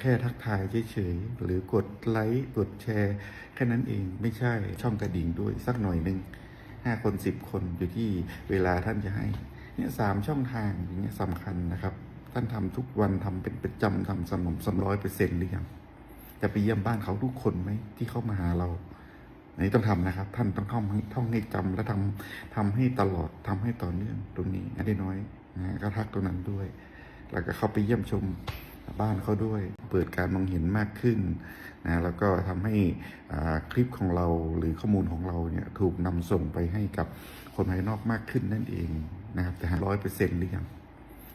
แค่ทักทายเฉยๆหรือกดไลค์กดแชร์แค่นั้นเองไม่ใช่ช่องกระดิ่งด้วยสักหน่อยหนึ่งห้าคนสิบคนอยู่ที่เวลาท่านจะให้เนี่ยสามช่องทางอย่างเงี้ยสำคัญนะครับ ท่านทำทุกวันทำเป็นประจำทำสม่ำเสมอร้อยเปอร์เซ็นต์หรือยังจะไปเยี่ยมบ้านเขาทุกคนไหมที่เข้ามาหาเราอันนี้ต้องทำนะครับ ท่านต้องท่องให้ท่องให้จำและทำทำให้ตลอดทำให้ต่อเนื่องตรงนี้อันได้น้อยนะก็ทักตรงนั้นด้วย แล้วก็เข้าไปเยี่ยมชม บ้านเขาด้วย เปิดการมองเห็นมากขึ้นนะแล้วก็ทำให้คลิปของเราหรือข้อมูลของเราเนี่ยถูกนำส่งไปให้กับคนภายนอกมากขึ้นนั่นเองนะครับแต่ร้อยเปอร์เซ็นต์หรือยัง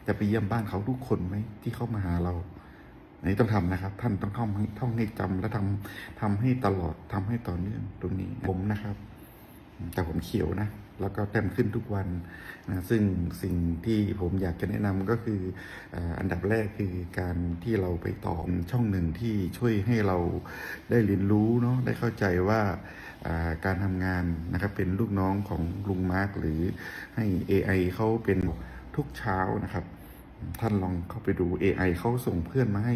จะไปเยี่ยมบ้านเขาทุกคนไหมที่เข้ามาหาเราอันนี้ต้องทำนะครับ ท่านต้องท่องท่องให้จำและทำทำให้ตลอดทำให้ต่อเนื่องตรงนี้ผมนะครับ แต่ผมเขียวนะ แล้วก็แต้มขึ้นทุกวันนะซึ่งสิ่งที่ผมอยากจะแนะนำก็คืออันดับแรกคือการที่เราไปต่อช่องหนึ่งที่ช่วยให้เราได้เรียนรู้เนาะได้เข้าใจว่าการทำงานนะครับเป็นลูกน้องของลุงมาร์กหรือให้ AI เขาเป็นทุกเช้านะครับท่านลองเข้าไปดู AI เขาส่งเพื่อนมาให้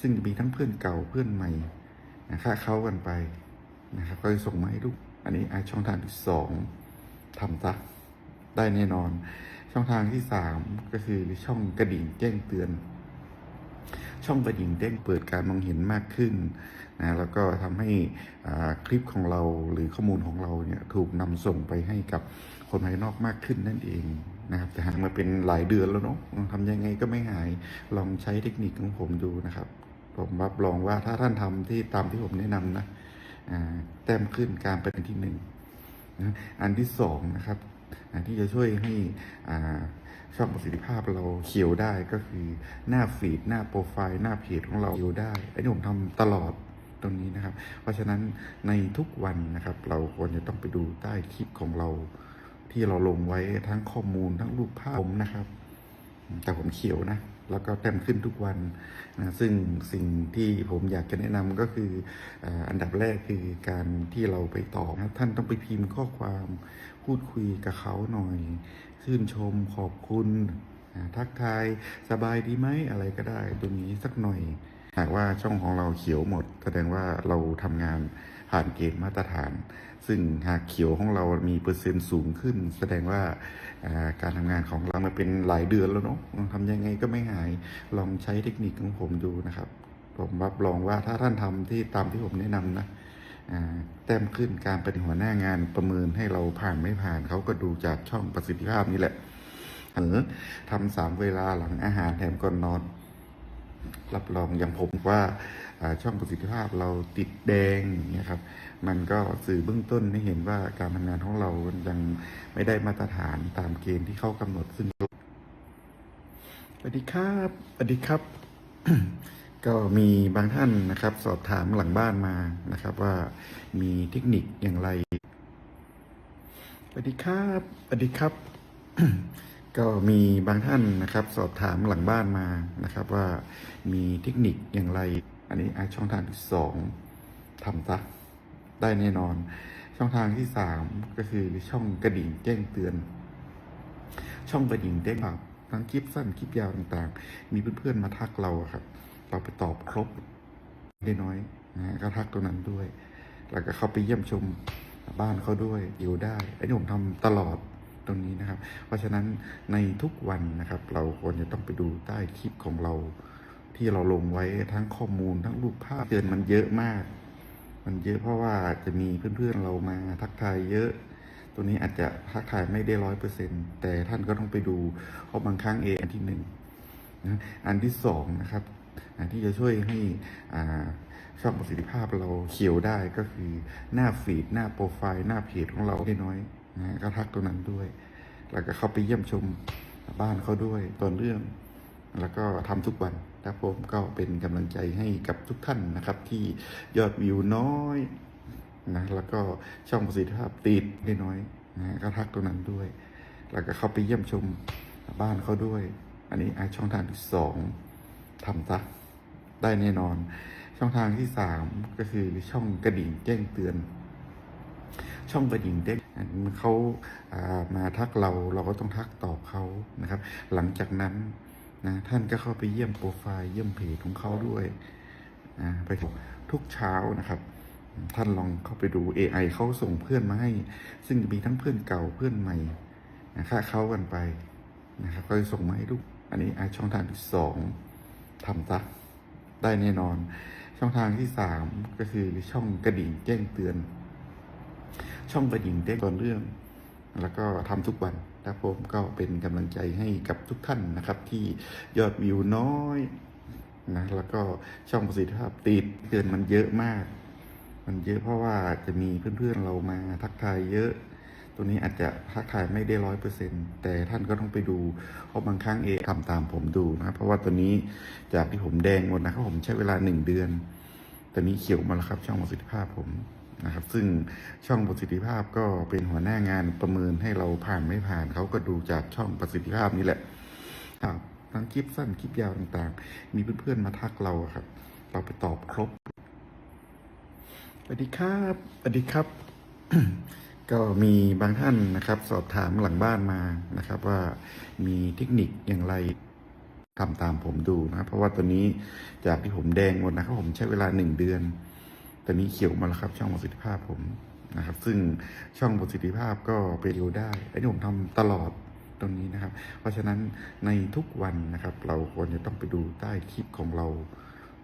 ซึ่งจะมีทั้งเพื่อนเก่าเพื่อนใหม่นะค่าเขากันไปนะครับก็จะส่งมาให้ลูก อันนี้ช่องทางที่สอง ทำซะได้แน่นอน ช่องทางที่สามก็คือช่องกระดิ่งแจ้งเตือน ช่องกระดิ่งแจ้งเปิดการมองเห็นมากขึ้นนะแล้วก็ทำให้คลิปของเราหรือข้อมูลของเราเนี่ยถูกนำส่งไปให้กับคนภายนอกมากขึ้นนั่นเองนะครับแต่หากมาเป็นหลายเดือนแล้วเนาะทำยังไงก็ไม่หายลองใช้เทคนิคของผมดูนะครับ ผมรับรองว่าถ้าท่านทำที่ตามที่ผมแนะนำนะแต้มขึ้นการเป็นที่หนึ่ง นะอันที่สองนะครับอันที่จะช่วยให้ช่องประสิทธิภาพเราเขียวได้ก็คือหน้าฟีดหน้าโปรไฟล์หน้าเพจของเราเขียวได้ไอ้นี่ผมทำตลอดตรงนี้นะครับ เพราะฉะนั้นในทุกวันนะครับ เราควรจะต้องไปดูใต้คลิปของเรา ที่เราลงไว้ทั้งข้อมูลทั้งรูปภาพผมนะครับ แต่ผมเขียวนะ แล้วก็แต้มขึ้นทุกวันนะซึ่งสิ่งที่ผมอยากจะแนะนำก็คืออันดับแรกคือการที่เราไปตอบนะท่านต้องไปพิมพ์ข้อความพูดคุยกับเขาหน่อยชื่นชมขอบคุณทักทายสบายดีไหมอะไรก็ได้ตรงนี้สักหน่อย หากว่าช่องของเราเขียวหมด แสดงว่าเราทำงาน ผ่านเกณฑ์มาตรฐาน ซึ่งหากเขียวของเรามีเปอร์เซ็นต์สูงขึ้น แสดงว่าการทำงานของเรามาเป็นหลายเดือนแล้วเนาะทำยังไงก็ไม่หาย ลองใช้เทคนิคของผมดูนะครับ ผมรับรองว่าถ้าท่านทำที่ตามที่ผมแนะนำนะแต้มขึ้นการเป็นหัวหน้างานประเมินให้เราผ่านไม่ผ่านเขาก็ดูจากช่องประสิทธิภาพนี่แหละเออทำสามเวลาหลังอาหารแถมก่อนนอน รับรองอย่างผมว่าช่องประสิทธิภาพเราติดแดงอย่างเงี้ยครับมันก็สื่อเบื้องต้นให้เห็นว่าการทำงานของเรายังไม่ได้มาตรฐานตามเกณฑ์ที่เขากำหนดซึ่งสวัสดีครับสวัสดีครับ ก็มีบางท่านนะครับ สอบถามหลังบ้านมานะครับ ว่ามีเทคนิคอย่างไรสวัสดีครับสวัสดีครับ ก็มีบางท่านนะครับ สอบถามหลังบ้านมานะครับ ว่ามีเทคนิคอย่างไร อันนี้ช่องทางที่สองทำซะได้แน่นอน ช่องทางที่สามก็คือช่องกระดิ่งแจ้งเตือน ช่องกระดิ่งแจ้งแบบทั้งคลิปสั้นคลิปยาวต่างๆ มีเพื่อนๆมาทักเราครับ เราไปตอบครบได้น้อยนะก็ทักตรงนั้นด้วย แล้วก็เข้าไปเยี่ยมชมบ้านเขาด้วยอยู่ได้ไอ้นี่ผมทำตลอด รงนี้นะครับ เพราะฉะนั้นในทุกวันนะครับ เราควรจะต้องไปดูใต้คลิปของเรา ที่เราลงไว้ทั้งข้อมูลทั้งรูปภาพเตือนมันเยอะมาก มันเยอะเพราะว่าจะมีเพื่อนๆเรามาทักทายเยอะตัวนี้อาจจะทักทายไม่ได้ร้อยเปอร์เซ็นแต่ท่านก็ต้องไปดูเพราะบางครั้งเออันที่หนึ่งนะอันที่สองนะครับที่จะช่วยให้อ่าช่องประสิทธิภาพเราเขียวได้ก็คือหน้าฟีด หน้าโปรไฟล์ หน้าเพจของเราได้น้อย ก็ทักตัวนั้นด้วย แล้วก็เข้าไปเยี่ยมชมบ้านเขาด้วยตอนเรื่อง แล้วก็ทำทุกวันครับผมก็เป็นกำลังใจให้กับทุกท่านนะครับ ที่ยอดวิวน้อยนะแล้วก็ช่องประสิทธิภาพติดได้น้อยนะก็ทักตรงนั้นด้วย แล้วก็เข้าไปเยี่ยมชมบ้านเขาด้วย อันนี้ช่องทางที่สองทำซะได้แน่นอน ช่องทางที่สามก็คือช่องกระดิ่งแจ้งเตือน ช่องกระดิ่งเด้ง เขาามาทักเราเราก็ต้องทักตอบเขานะครับ หลังจากนั้นนะท่านก็เข้าไปเยี่ยมโปรไฟล์เยี่ยมเพจของเขาด้วยอ่าไปทุกเช้านะครับ ท่านลองเข้าไปดู AI เขาส่งเพื่อนมาให้ ซึ่งมีทั้งเพื่อนเก่าเพื่อนใหม่นะค่าเขากันไปนะครับก็จะส่งมาให้ลูกอันนี้ช่องทางที่สองทำซะได้แน่นอน ช่องทางที่สามก็คือช่องกระดิ่งแจ้งเตือน ช่องกระดิ่งแจ้งตอนเรื่อง แล้วก็ทำทุกวันนะผมก็เป็นกำลังใจให้กับทุกท่านนะครับ ที่ยอดวิวน้อยนะแล้วก็ช่องประสิทธิภาพติดเตือนมันเยอะมาก มันเยอะเพราะว่าจะมีเพื่อนๆเรามาทักทายเยอะตัวนี้อาจจะทักทายไม่ได้ร้อยเปอร์เซ็นแต่ท่านก็ต้องไปดูเพราะบางครั้งเอทำตามผมดูนะเพราะว่าตัวนี้จากที่ผมแดงหมดนะครับผมใช้เวลาหนึ่งเดือน ตอนนี้เขียวมาแล้วครับช่องประสิทธิภาพผม นะครับ ซึ่งช่องประสิทธิภาพก็เป็นหัวหน้างานประเมินให้เราผ่านไม่ผ่านเขาก็ดูจากช่องประสิทธิภาพนี่แหละครับทั้งคลิปสั้นคลิปยาวต่างๆ มีเพื่อนๆมาทักเราครับ เราไปตอบครบสวัสดีครับสวัสดีครับ ก็มีบางท่านนะครับ สอบถามหลังบ้านมานะครับ ว่ามีเทคนิคอย่างไรทำตามผมดูนะ เพราะว่าตัวนี้จากที่ผมแดงหมดนะครับผมใช้เวลาหนึ่งเดือน ตอนนี้เขียวมาแล้วครับ ช่องประสิทธิภาพผมนะครับ ซึ่งช่องประสิทธิภาพก็ไปดูได้ไอันนี้ผมทำตลอดตรงนี้นะครับ เพราะฉะนั้นในทุกวันนะครับ เราควรจะต้องไปดูใต้คลิปของเรา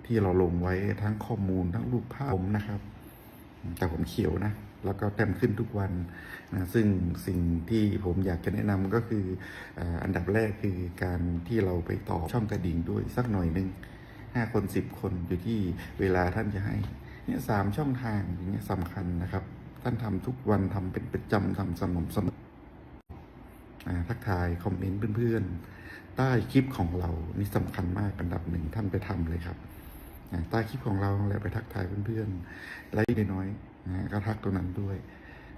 ที่เราลงไว้ทั้งข้อมูลทั้งรูปภาพผมนะครับ แต่ผมเขียวนะแล้วก็แต้มขึ้นทุกวันนะซึ่งสิ่งที่ผมอยากจะแนะนำก็คืออันดับแรกคือการที่เราไปต่อช่องกระดิ่งด้วยสักหน่อยหนึ่งห้าคนสิบคนอยู่ที่เวลาท่านจะให้ เนี่ยสามช่องทางอย่างเงี้ยสำคัญนะครับ ท่านทำทุกวันทำเป็นประจำทำสม่ำเสมอทักทายคอมเมนต์เพื่อนๆ ใต้คลิปของเรานี่สำคัญมากอันดับหนึ่งท่านไปทำเลยครับใต้คลิปของเราแล้วไปทักทายเพื่อนๆไลค์น้อยๆนะก็ทักตรงนั้นด้วย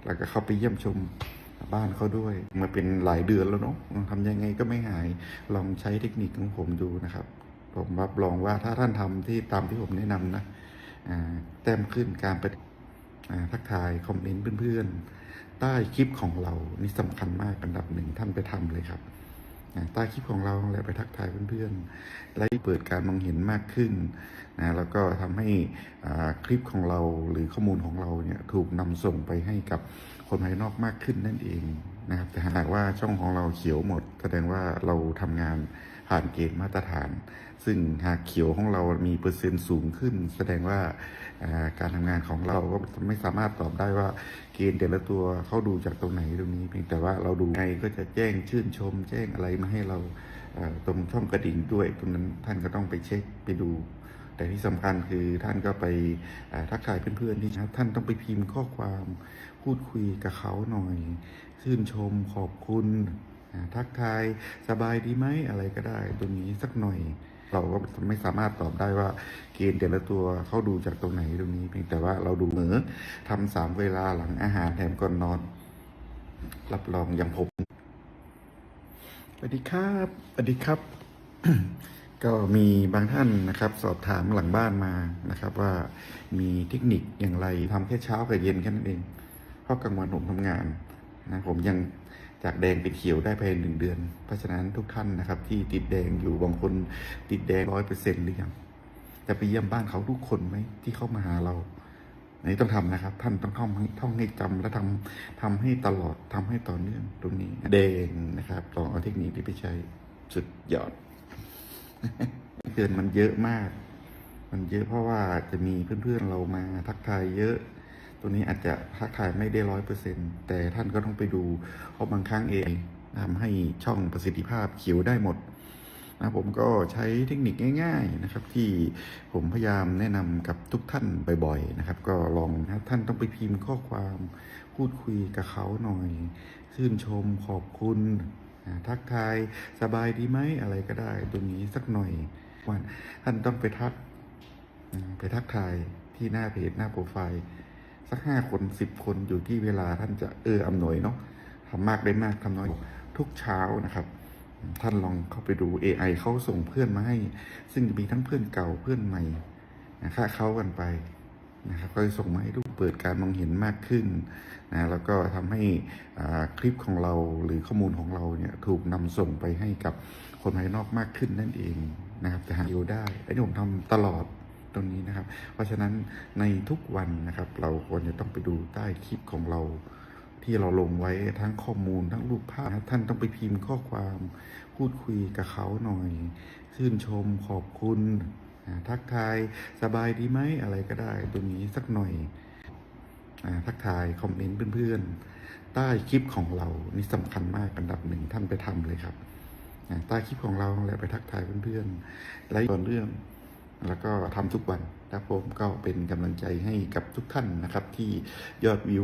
แล้วก็เข้าไปเยี่ยมชมบ้านเขาด้วย มาเป็นหลายเดือนแล้วเนาะทำยังไงก็ไม่หาย ลองใช้เทคนิคของผมดูนะครับ ผมรับรองว่าถ้าท่านทำที่ตามที่ผมแนะนำนะ แต้มขึ้นการไปทักทายคอมเมนต์เพื่อนๆ ใต้คลิปของเรานี่สำคัญมากอันดับหนึ่งท่านไปทำเลยครับใต้คลิปของเราแล้วไปทักทายเพื่อนๆ ไล่เปิดการมองเห็นมากขึ้นนะแล้วก็ทำให้คลิปของเราหรือข้อมูลของเราเนี่ยถูกนำส่งไปให้กับ คนภายนอกมากขึ้นนั่นเองนะครับแต่หากว่าช่องของเราเขียวหมด แสดงว่าเราทำงานผ่านเกณฑ์มาตรฐาน ซึ่งหากเขียวของเรามีเปอร์เซ็นต์สูงขึ้น แสดงว่าการทำงานของเราก็ไม่สามารถตอบได้ว่าเกณฑ์แต่ละตัวเขาดูจากตรงไหนตรงนี้ เพียงแต่ว่าเราดูไงก็จะแจ้งชื่นชม แจ้งอะไรมาให้เราตรงช่องกระดิ่งด้วย ตรงนั้นท่านก็ต้องไปเช็คไปดู แต่ที่สำคัญคือท่านก็ไปทักทายเพื่อนๆที่นะท่านต้องไปพิมพ์ข้อความพูดคุยกับเขาหน่อยชื่นชมขอบคุณ ทักทายสบายดีไหมอะไรก็ได้ตรงนี้สักหน่อย เราก็ไม่สามารถตอบได้ว่าเกณฑ์แต่ละตัวเขาดูจากตรงไหนตรงนี้เพียงแต่ว่าเราดูเหมือทำสามเวลาหลังอาหารแถมก่อนนอน รับรองอย่างผมสวัสดีครับสวัสดีครับ ก็มีบางท่านนะครับสอบถามหลังบ้านมานะครับ ว่ามีเทคนิคอย่างไรทำแค่เช้ากับเย็นแค่นั้นเองเพราะกลางวันผมทำงานนะผมยังจากแดงเป็นเขียวได้ภายในหนึ่งเดือน เพราะฉะนั้นทุกท่านนะครับ ที่ติดแดงอยู่บางคนติดแดงร้อยเปอร์เซ็นต์หรือยังจะไปเยี่ยมบ้านเขาทุกคนไหมที่เข้ามาหาเราอันนี้ต้องทำนะครับ ท่านต้องท่องให้ท่องให้จำและทำทำให้ตลอดทำให้ต่อเนื่องตรงนี้แดงนะครับลองเอาเทคนิคนี้ไปใช้สุดยอด เตือนมันเยอะมาก มันเยอะเพราะว่าจะมีเพื่อนๆเรามาทักทายเยอะ ตัวนี้อาจจะทักทายไม่ได้ร้อยเปอร์เซ็นแต่ท่านก็ต้องไปดูเพราะบางครั้งเองทำให้ช่องประสิทธิภาพเขียวได้หมดนะผมก็ใช้เทคนิคง่ายๆนะครับ ที่ผมพยายามแนะนำกับทุกท่านบ่อยๆนะครับ ก็ลองนะท่านต้องไปพิมพ์ข้อความพูดคุยกับเขาหน่อย ชื่นชมขอบคุณ ทักทายสบายดีไหมอะไรก็ได้ ตรงนี้สักหน่อยวันท่านต้องไปทัก ไปทักทายที่หน้าเพจหน้าโปรไฟล์ สักห้าคนสิบคนอยู่ที่เวลาท่านจะเอออำนวยเนาะทำมากได้มากทำน้อยทุกเช้านะครับ ท่านลองเข้าไปดู AI เขาส่งเพื่อนมาให้ ซึ่งจะมีทั้งเพื่อนเก่าเพื่อนใหม่นะค่าเขากันไป นะครับก็จะส่งมาให้ลูกเปิดการมองเห็นมากขึ้นนะแล้วก็ทำให้คลิปของเราหรือข้อมูลของเราเนี่ยถูกนำส่งไปให้กับคนภายนอกมากขึ้นนั่นเองนะครับแต่หาอยู่ได้ไอันนี้ผมทำตลอดตรงนี้นะครับ เพราะฉะนั้นในทุกวันนะครับ เราควรจะต้องไปดูใต้คลิปของเราที่เราลงไว้ทั้งข้อมูลทั้งรูปภาพท่านต้องไปพิมพ์ข้อความพูดคุยกับเขาหน่อย ชื่นชมขอบคุณ ทักทายสบายดีไหมอะไรก็ได้ ตรงนี้สักหน่อยทักทายคอมเมนต์เพื่อนๆ ใต้คลิปของเรานี่สำคัญมากอันดับหนึ่งท่านไปทำเลยครับใต้คลิปของเราแหละไปทักทายเพื่อนๆไลฟ์ต่อเรื่อง แล้วก็ทำทุกวันครับผมก็เป็นกำลังใจให้กับทุกท่านนะครับ ที่ยอดวิว